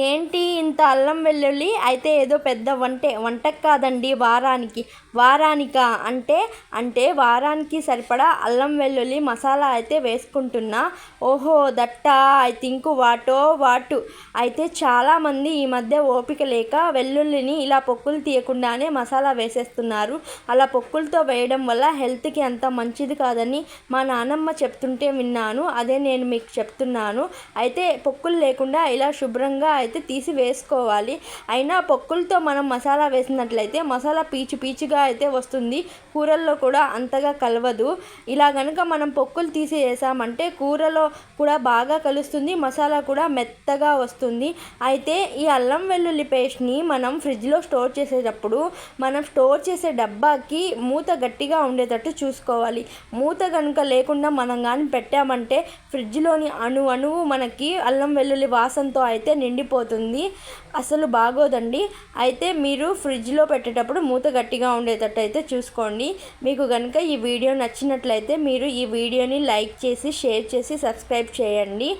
ఏంటి ఇంత అల్లం వెల్లుల్లి? అయితే ఏదో పెద్ద వంటే వంటకు కాదండి వారానికి. వారానికా? అంటే అంటే వారానికి సరిపడా అల్లం వెల్లుల్లి మసాలా అయితే వేసుకుంటున్నా. ఓహో దట్ట? I think వాటో వాటు. అయితే చాలామంది ఈ మధ్య ఓపిక లేక వెల్లుల్లిని ఇలా పొక్కులు తీయకుండానే మసాలా వేసేస్తున్నారు. అలా పొక్కులతో వేయడం వల్ల హెల్త్కి అంత మంచిది కాదని మా నానమ్మ చెప్తుంటే విన్నాను. అదే నేను మీకు చెప్తున్నాను. అయితే పొక్కులు లేకుండా ఇలా శుభ్రంగా అయితే తీసి వేసుకోవాలి. అయినా పొక్కులతో మనం మసాలా వేసినట్లయితే మసాలా పీచు పీచుగా అయితే వస్తుంది. కూరల్లో కూడా అంతగా కలవదు. ఇలా కనుక మనం పొక్కులు తీసి వేసామంటే కూరలో కూడా బాగా కలుస్తుంది. మసాలా కూడా మెత్తగా వస్తుంది. అయితే ఈ అల్లం వెల్లుల్లి పేస్ట్ని మనం ఫ్రిడ్జ్లో స్టోర్ చేసేటప్పుడు మనం స్టోర్ చేసే డబ్బాకి మూత గట్టిగా ఉండేటట్టు చూసుకోవాలి. మూత కనుక లేకుండా మనం కానీ పెట్టామంటే ఫ్రిడ్జ్లోని అణు అణువు మనకి అల్లం వెల్లుల్లి వాసనతో అయితే నిండి ఎండిపోతుంది. అసలు బాగోదండి. అయితే మీరు ఫ్రిడ్జ్లో పెట్టేటప్పుడు మూత గట్టిగా ఉండేటట్టు అయితే చూసుకోండి. మీకు కనుక ఈ వీడియో నచ్చినట్లయితే మీరు ఈ వీడియోని లైక్ చేసి షేర్ చేసి సబ్స్క్రైబ్ చేయండి.